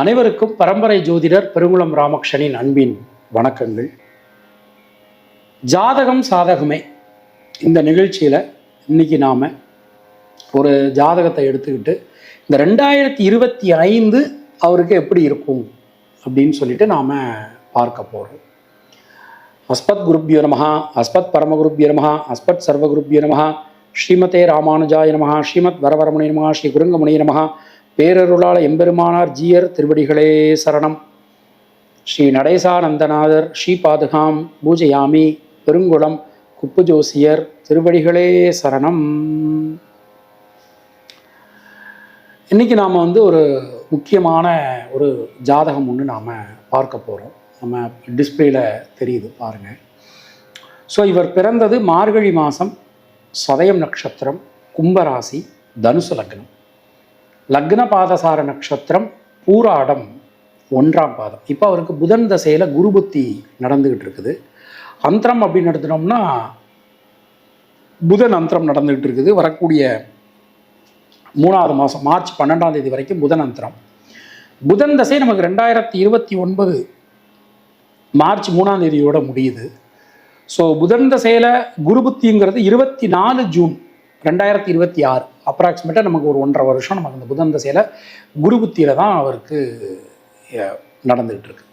அனைவருக்கும் பரம்பரை ஜோதிடர் பெருங்குளம் ராமகிருஷ்ணனின் அன்பின் வணக்கங்கள். ஜாதகம் சாதகமே. இந்த நிகழ்ச்சியில் இன்னைக்கு நாம் ஒரு ஜாதகத்தை எடுத்துக்கிட்டு இந்த ரெண்டாயிரத்தி இருபத்தி ஐந்து அவருக்கு எப்படி இருக்கும் அப்படின்னு சொல்லிட்டு நாம் பார்க்க போகிறோம் அஸ்பத் குருப்பியோ நமஹா அஸ்பத் பரமகுருப்பியோ நமஹா அஸ்பத் சர்வகுருப்பியோ நமஹா ஸ்ரீமதே ராமானுஜாய நமஹா ஸ்ரீமத் வரவரமுனி நமஹா ஸ்ரீ குருங்கமுனி நமஹா பேரருளாள எம்பெருமானார் ஜீயர் திருவடிகளே சரணம். ஸ்ரீ நடேசானந்தநாதர் ஸ்ரீ பாதுகாம் பூஜையாமி பெருங்குளம் குப்பு ஜோசியர் திருவடிகளே சரணம். இன்னைக்கு நாம் வந்து ஒரு முக்கியமான ஒரு ஜாதகம் ஒன்று நாம் பார்க்க போகிறோம் நம்ம டிஸ்பிளேல தெரியுது பாருங்கள் ஸோ இவர் பிறந்தது மார்கழி மாதம் சதயம் நட்சத்திரம் கும்பராசி தனுசு லக்னம். லக்ன பாதசார நட்சத்திரம் பூராடம் ஒன்றாம் பாதம். இப்போ அவருக்கு புதன் தசையில் குரு புத்தி நடந்துக்கிட்டு இருக்குது. அந்தரம் அப்படின்னு எடுத்துட்டோம்னா புதன் அந்தரம் நடந்துக்கிட்டு இருக்குது. வரக்கூடிய மூணாவது மாதம் மார்ச் பன்னெண்டாம் தேதி வரைக்கும் புதன் அந்தரம். புதன் தசை நமக்கு ரெண்டாயிரத்தி இருபத்தி ஒன்பது மார்ச் மூணாம் தேதியோட முடியுது. ஸோ புதன் தசையில் குரு புத்திங்கிறது இருபத்தி நாலு ஜூன். ரெண்டாயிரத்தி இருபத்தி ஆறு அப்ராக்சிமேட்டாக நமக்கு ஒரு ஒன்றரை வருஷம் நமக்கு அந்த புதன் தசையில் குரு புத்தியில் தான் அவருக்கு நடந்துகிட்டு இருக்கு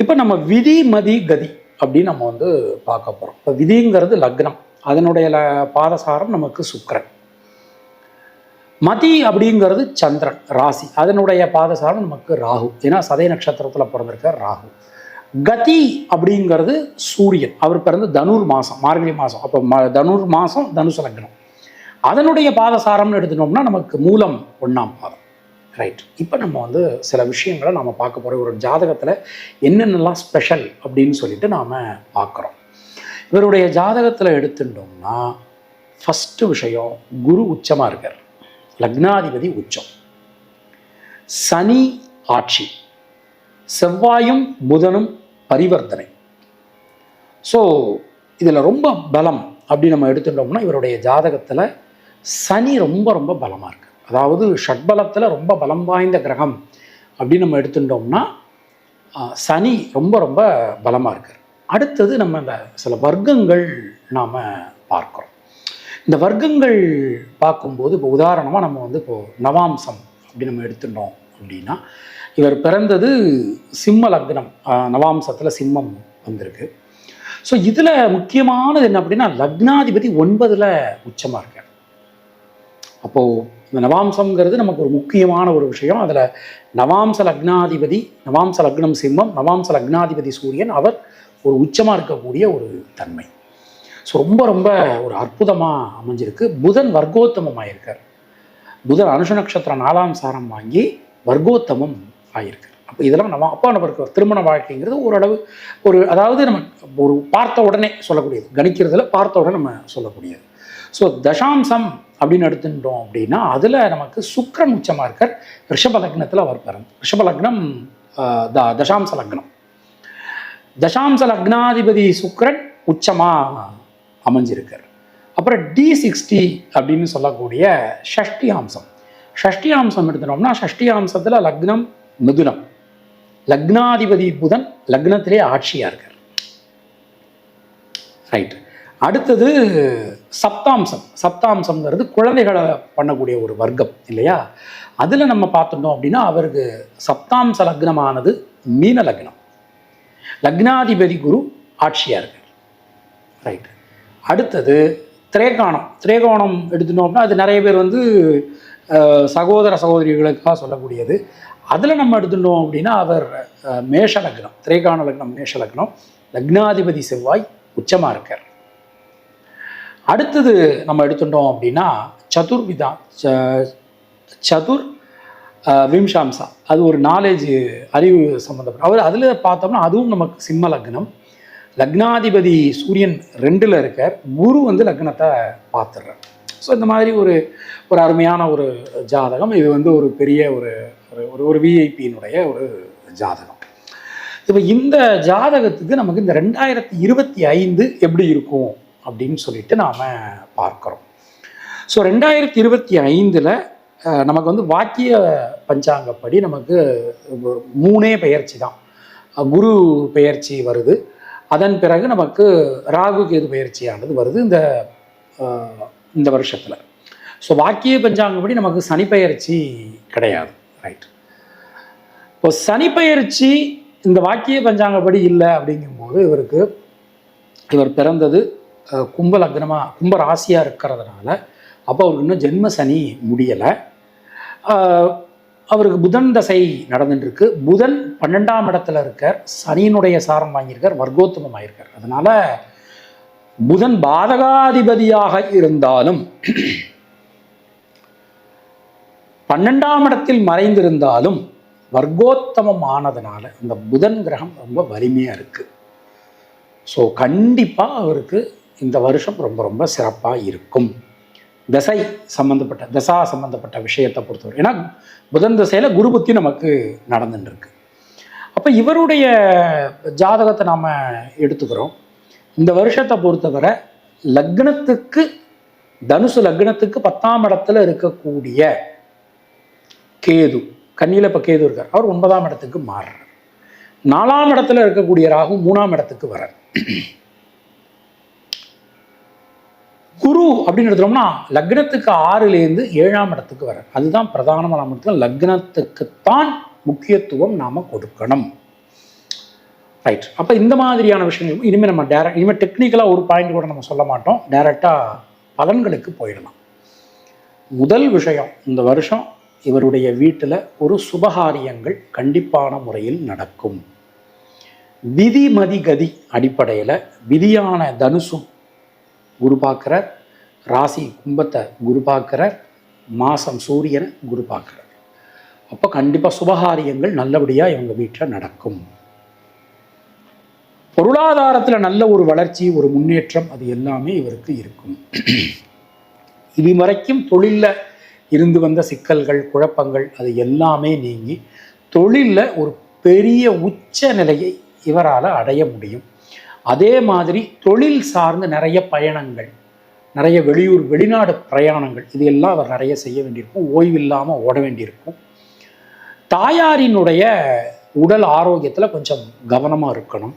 இப்போ நம்ம விதி மதி கதி அப்படின்னு நம்ம வந்து பார்க்க போகிறோம் இப்போ விதிங்கிறது லக்னம். அதனுடைய பாதசாரம் நமக்கு சுக்கரன். மதி அப்படிங்கிறது சந்திரன் ராசி. அதனுடைய பாதசாரம் நமக்கு ராகு. ஏன்னா சதய நட்சத்திரத்தில் பிறந்திருக்க ராகு. கதி அப்படிங்கிறது சூரியன். அவர் பிறந்து தனுர் மாதம் மார்கழி மாதம் அப்போ ம தனுர் மாதம் தனுசு லக்னம். அதனுடைய பாதசாரம்னு எடுத்துட்டோம்னா நமக்கு மூலம் ஒன்றாம் பாதம். ரைட் இப்போ நம்ம வந்து சில விஷயங்களை நாம் பார்க்க போகிறோம் ஒரு ஜாதகத்தில் என்னென்னலாம் ஸ்பெஷல் அப்படின்னு சொல்லிட்டு நாம் பார்க்குறோம். இவருடைய ஜாதகத்தில் எடுத்துட்டோம்னா ஃபஸ்ட்டு விஷயம் குரு உச்சமாக இருக்கார். லக்னாதிபதி உச்சம். சனி ஆட்சி. செவ்வாயும் புதனும் பரிவர்த்தனை. ஸோ இதில் ரொம்ப பலம் அப்படி நம்ம எடுத்துட்டோம்னா இவருடைய ஜாதகத்தில் சனி ரொம்ப ரொம்ப பலமாக இருக்குது அதாவது ஷட்பலத்தில் ரொம்ப பலம் வாய்ந்த கிரகம் அப்படின்னு நம்ம எடுத்துட்டோம்னா சனி ரொம்ப ரொம்ப பலமாக இருக்குது அடுத்தது நம்ம இந்த சில வர்க்கங்கள் நாம் பார்க்குறோம். இந்த வர்க்கங்கள் பார்க்கும்போது இப்போ உதாரணமாக நம்ம வந்து இப்போது நவாம்சம் அப்படி நம்ம எடுத்துட்டோம் அப்படின்னா இவர் பிறந்தது சிம்ம லக்னம் நவாம்சத்தில் சிம்மம் வந்திருக்கு. ஸோ இதில் முக்கியமானது என்ன அப்படின்னா லக்னாதிபதி ஒன்பதில் உச்சமாக இருக்கார். அப்போது இந்த நவாம்சம்ங்கிறது நமக்கு ஒரு முக்கியமான ஒரு விஷயம். அதில் நவாம்ச லக்னாதிபதி நவாம்ச லக்னம் சிம்மம் நவாம்ச லக்னாதிபதி சூரியன் அவர் ஒரு உச்சமாக இருக்கக்கூடிய ஒரு தன்மை. ஸோ ரொம்ப ரொம்ப ஒரு அற்புதமாக அமைஞ்சிருக்கு. புதன் வர்க்கோத்தமம் ஆயிருக்கார் புதன் அனுஷ நட்சத்திரம் நாலாம் சாரம் வாங்கி வர்க்கோத்தமம் ஆயிருக்கார் அப்போ இதெல்லாம் நம்ம அப்பா நபருக்கு திருமண வாழ்க்கைங்கிறது ஓரளவு ஒரு அதாவது நம்ம ஒரு பார்த்த உடனே சொல்லக்கூடியது. கணிக்கிறதுல பார்த்த உடனே நம்ம சொல்லக்கூடியது. ஸோ தசாம்சம் அப்படின்னு எடுத்துட்டோம் அப்படின்னா அதில் நமக்கு சுக்கரன் உச்சமாக இருக்கார். ரிஷப லக்னத்தில் அவர் பிறந்து ரிஷப லக்னம் த தசாம்ச லக்னம். தசாம்ச லக்னாதிபதி சுக்கரன் உச்சமாக அமைஞ்சிருக்கார். அப்புறம் டி சிக்ஸ்டி அப்படின்னு சொல்லக்கூடிய ஷஷ்டி அம்சம். ஷஷ்டி அம்சம் எடுத்துட்டோம்னா ஷஷ்டி அம்சத்தில் லக்னம் மிதுனம். லக்னாதிபதி புதன் லக்னத்திலே ஆட்சியாக இருக்கார். ரைட் அடுத்தது சப்தாம்சம். சப்தாம்சம்ங்கிறது குழந்தைகளை பண்ணக்கூடிய ஒரு வர்க்கம் இல்லையா? அதில் நம்ம பார்த்துட்டோம் அப்படின்னா அவருக்கு சப்தாம்ச லக்னமானது மீன லக்னம். லக்னாதிபதி குரு ஆட்சியாக இருக்கார். ரைட் அடுத்தது திரேகாணம் திரேகோணம் எடுத்துட்டோம் அப்படின்னா அது நிறைய பேர் வந்து சகோதர சகோதரிகளுக்காக சொல்லக்கூடியது. அதில் நம்ம எடுத்துட்டோம் அப்படின்னா அவர் மேஷ லக்னம் திரைக்கான லக்னம் மேஷ லக்னம். லக்னாதிபதி செவ்வாய் உச்சமாக இருக்கார். அடுத்தது நம்ம எடுத்துட்டோம் அப்படின்னா சதுர்விதா ச- சதுர் விம்சாம்சா. அது ஒரு நாலேஜ் அறிவு சம்மந்தப்பட்ட அவர் அதில் பார்த்தோம்னா அதுவும் நமக்கு சிம்ம லக்னம். லக்னாதிபதி சூரியன் ரெண்டில் இருக்கார். குரு வந்து லக்னத்தை பார்த்துடுறார். ஸோ இந்த மாதிரி ஒரு ஒரு அருமையான ஒரு ஜாதகம். இது வந்து ஒரு பெரிய ஒரு ஒரு- ஒரு ஒரு விஐபியினுடைய ஒரு ஜாதகம். இப்போ இந்த ஜாதகத்துக்கு நமக்கு இந்த ரெண்டாயிரத்தி இருபத்தி ஐந்து எப்படி இருக்கும் அப்படின்னு சொல்லிட்டு நாம் பார்க்குறோம். ஸோ ரெண்டாயிரத்தி இருபத்தி ஐந்தில் நமக்கு வந்து வாக்கிய பஞ்சாங்கப்படி நமக்கு மூணே பெயர்ச்சி தான். குரு பெயர்ச்சி வருது. அதன் பிறகு நமக்கு ராகு கேது பயிற்சியானது வருது. இந்த இந்த வருஷத்தில். ஸோ வாக்கிய பஞ்சாங்கப்படி நமக்கு சனிப்பெயர்ச்சி கிடையாது. ரைட் இப்போ சனிப்பெயர்ச்சி இந்த வாக்கிய பஞ்சாங்கப்படி இல்லை அப்படிங்கும்போது இவருக்கு இவர் பிறந்தது கும்ப லக்னமாக கும்ப ராசியாக இருக்கிறதுனால அப்போ அவருக்கு இன்னும் ஜென்ம சனி முடியலை. அவருக்கு புதன் தசை நடந்துட்டுருக்கு. புதன் பன்னெண்டாம் இடத்துல இருக்கார். சனியினுடைய சாரம் வாங்கியிருக்கார். வர்க்கோத்தமம் ஆகியிருக்கார் அதனால் புதன் பாதகாதிபதியாக இருந்தாலும் பன்னெண்டாம் இடத்தில் மறைந்திருந்தாலும் வர்க்கோத்தமம் ஆனதுனால இந்த புதன் கிரகம் ரொம்ப வலிமையாக இருக்குது ஸோ கண்டிப்பாக அவருக்கு இந்த வருஷம் ரொம்ப ரொம்ப சிறப்பாக இருக்கும். தசை சம்மந்தப்பட்ட தசா சம்மந்தப்பட்ட விஷயத்தை பொறுத்தவரை ஏன்னா புதன் தசையில் குரு புத்தி நமக்கு நடந்துட்டுருக்கு அப்போ இவருடைய ஜாதகத்தை நாம் எடுத்துக்கிறோம். இந்த வருஷத்தை பொறுத்தவரை லக்னத்துக்கு தனுசு லக்னத்துக்கு பத்தாம் இடத்துல இருக்கக்கூடிய கேது கண்ணியில் இப்போ கேது இருக்கார். அவர் ஒன்பதாம் இடத்துக்கு மாறுறார். நாலாம் இடத்துல இருக்கக்கூடிய ராகு மூணாம் இடத்துக்கு வர குரு அப்படின்னு எடுத்தோம்னா லக்னத்துக்கு ஆறுலேருந்து ஏழாம் இடத்துக்கு வர அதுதான் பிரதானமான இடத்துல லக்னத்துக்குத்தான் முக்கியத்துவம் நாம் கொடுக்கணும். ரைட் அப்போ இந்த மாதிரியான விஷயங்கள் இனிமேல் நம்ம டேரக்ட் இனிமேல் டெக்னிக்கலாக ஒரு பாயிண்ட் கூட நம்ம சொல்ல மாட்டோம். டைரெக்டாக பலன்களுக்கு போயிடலாம். முதல் விஷயம் இந்த வருஷம் இவருடைய வீட்டில் ஒரு சுபகாரியங்கள் கண்டிப்பான முறையில் நடக்கும். விதிமதி கதி அடிப்படையில் விதியான தனுசும் குரு பார்க்கிறார் ராசி கும்பத்தை குரு பார்க்கிறார் மாதம் சூரியனை குரு பார்க்கிறார். அப்போ கண்டிப்பாக சுபகாரியங்கள் நல்லபடியாக இவங்க வீட்டில் நடக்கும். பொருளாதாரத்தில் நல்ல ஒரு வளர்ச்சி ஒரு முன்னேற்றம் அது எல்லாமே இவருக்கு இருக்கும். இது வரைக்கும் தொழிலில் இருந்து வந்த சிக்கல்கள் குழப்பங்கள் அது எல்லாமே நீங்கி தொழிலில் ஒரு பெரிய உச்ச நிலையை இவரால் அடைய முடியும். அதே மாதிரி தொழில் சார்ந்த நிறைய பயணங்கள் நிறைய வெளியூர் வெளிநாடு பிரயாணங்கள் இது எல்லாம் அவர் நிறைய செய்ய வேண்டியிருக்கும். ஓய்வு இல்லாமல் ஓட வேண்டியிருக்கும். தாயாரினுடைய உடல் ஆரோக்கியத்தில் கொஞ்சம் கவனமாக இருக்கணும்.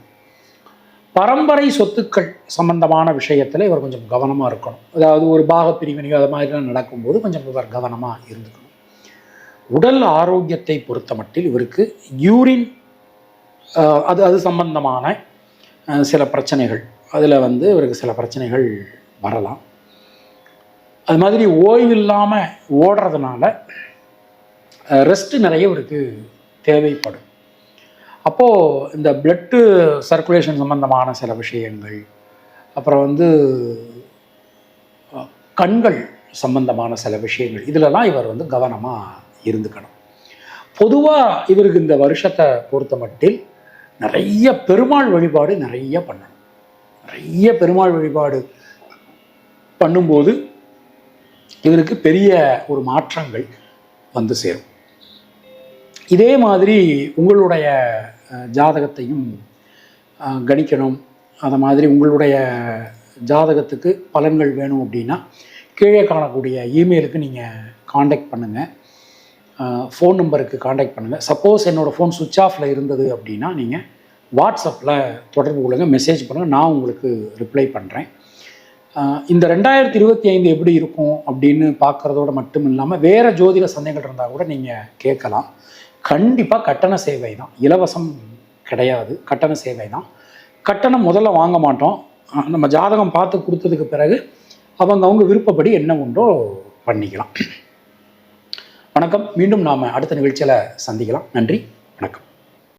பரம்பரை சொத்துக்கள் சம்பந்தமான விஷயத்தில் இவர் கொஞ்சம் கவனமாக இருக்கணும். அதாவது ஒரு பாக அது மாதிரிலாம் நடக்கும்போது கொஞ்சம் இவர் கவனமாக இருந்துக்கணும். உடல் ஆரோக்கியத்தை பொறுத்த மட்டில் இவருக்கு யூரின் அது அது சம்பந்தமான சில பிரச்சனைகள். அதில் வந்து இவருக்கு சில பிரச்சனைகள் வரலாம். அது மாதிரி ஓய்வு இல்லாமல் ஓடுறதுனால ரெஸ்ட் நிறைய இவருக்கு தேவைப்படும். அப்போது இந்த பிளட்டு சர்க்குலேஷன் சம்பந்தமான சில விஷயங்கள் அப்புறம் வந்து கண்கள் சம்பந்தமான சில விஷயங்கள் இதிலலாம் இவர் வந்து கவனமாக இருந்துக்கணும். பொதுவாக இவருக்கு இந்த வருஷத்தை பொறுத்த மட்டில் நிறைய பெருமாள் வழிபாடு நிறைய பண்ணணும். நிறைய பெருமாள் வழிபாடு பண்ணும்போது இவருக்கு பெரிய ஒரு மாற்றங்கள் வந்து சேரும். இதே மாதிரி உங்களுடைய ஜாதகத்தையும் கணிக்கணும். அதை மாதிரி உங்களுடைய ஜாதகத்துக்கு பலன்கள் வேணும் அப்படின்னா கீழே காணக்கூடிய இமெயிலுக்கு நீங்கள் காண்டாக்ட் பண்ணுங்கள் ஃபோன் நம்பருக்கு காண்டாக்ட் பண்ணுங்கள் சப்போஸ் என்னோடய ஃபோன் சுவிட்ச் ஆஃபில் இருந்தது அப்படின்னா நீங்கள் வாட்ஸ்அப்பில் தொடர்பு கொள்ளுங்கள் மெசேஜ் பண்ணுங்கள் நான் உங்களுக்கு ரிப்ளை பண்ணுறேன் இந்த ரெண்டாயிரத்தி இருபத்தி ஐந்து எப்படி இருக்கும் அப்படின்னு பார்க்குறதோட மட்டும் இல்லாமல் வேறு ஜோதிட சந்தைகள் இருந்தால் கூட நீங்கள் கேட்கலாம். கண்டிப்பாக கட்டண சேவை தான். இலவசம் கிடையாது. கட்டண சேவை தான். கட்டணம் முதல்ல வாங்க மாட்டோம். நம்ம ஜாதகம் பார்த்து கொடுத்ததுக்கு பிறகு அவங்க அவங்க விருப்பப்படி என்ன உண்டோ பண்ணிக்கலாம். வணக்கம். மீண்டும் நாம் அடுத்த நிகழ்ச்சியில் சந்திக்கலாம். நன்றி. வணக்கம்.